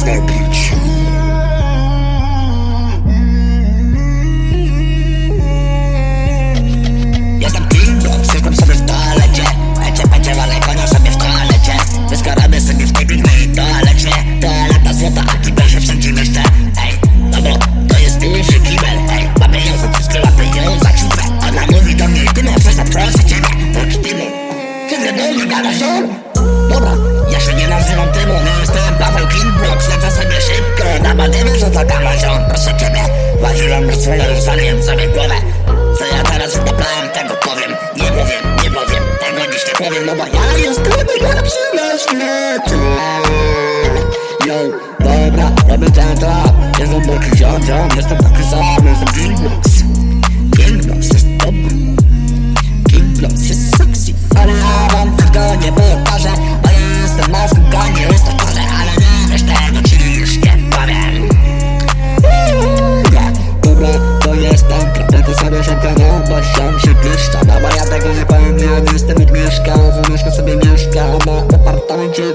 zrobić Jestem Timbo, siedzę sobie w toalecie. Ecie pecie, ale konia sobie w toalecie. Wyskarabię sobie w tej pięknej toalecie. Toaleta złota, a kibel się wszędzie mieszczę Ej, no bo to jest duży kibel. Ej, ma pieniądze, wszystkie łapy ją za ciutę Ona mówi do mnie, ty mnie proszę, proszę ciebie Chodź, ty mnie, ty mnie, ty mnie, ty mnie, ty ja się nie nazywam temu, nie jestem Paweł Kinbok Zlecę sobie szybkę na badymy, że to kamerą Proszę ciebie, ważyłem rozwoju, rozwaliłem sobie głowę. Co ja teraz wydoplałem, tego powiem. Nie powiem, nie powiem, tego dziś nie powiem No bo ja jestem najlepszy na świecie.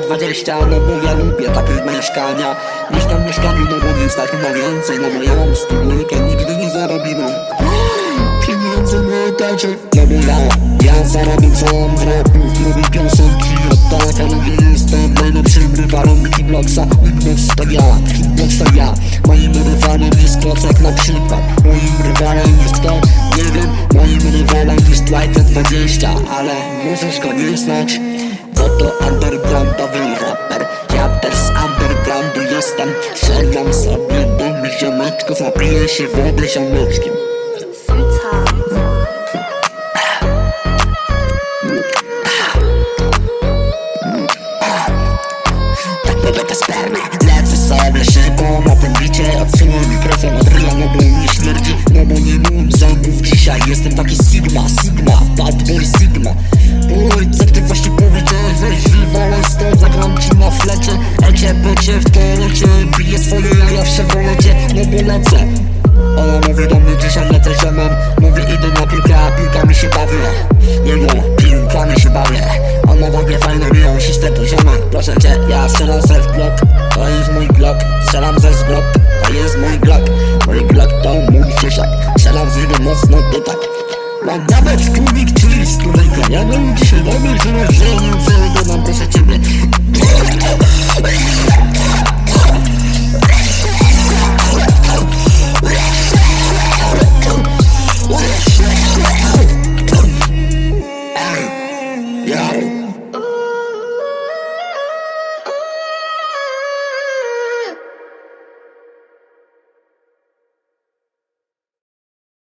20 No bo ja lubię takie mieszkania. Mieszkam w mieszkaniu, no bo nie stać na więcej No bo ja mam stulnikę, nigdy nie zarobimy Pieniądze na etacie No bo ja, ja zarobię całą rapu Lubię piosenki od tak, ale nie jestem najlepszym rywalem Hitblocksa Hitblox to ja, Hitblox to ja. Moim rywalem jest klocek na przykład. Moim rywalem jest kto? Nie wiem. Moim rywalem jest Lighten 20 Ale możesz go nie znać to undergroundowy raper. Ja też z undergroundu jestem. Strzelam sobie do mnie ziomeczków Napiję się wody ziomeczkiem. Tak te spermy Lecę sobie szybko na tym bicie Odsunę mikrofon od ryja, bo mnie Ecie, bycie w toalecie Biję swoje jaja w Chevrolecie No bo lecę. Ona mówi do mnie dzisiaj lecę ziomem Mówi idę na piłkę, a piłkami się bawię Jego piłkami się bawię Ona takie fajne biją sistę do ziomek Proszę cię, ja strzelam se w glock To jest mój glock, strzelam ze z glock To jest mój glock, mój glock to mój siesiak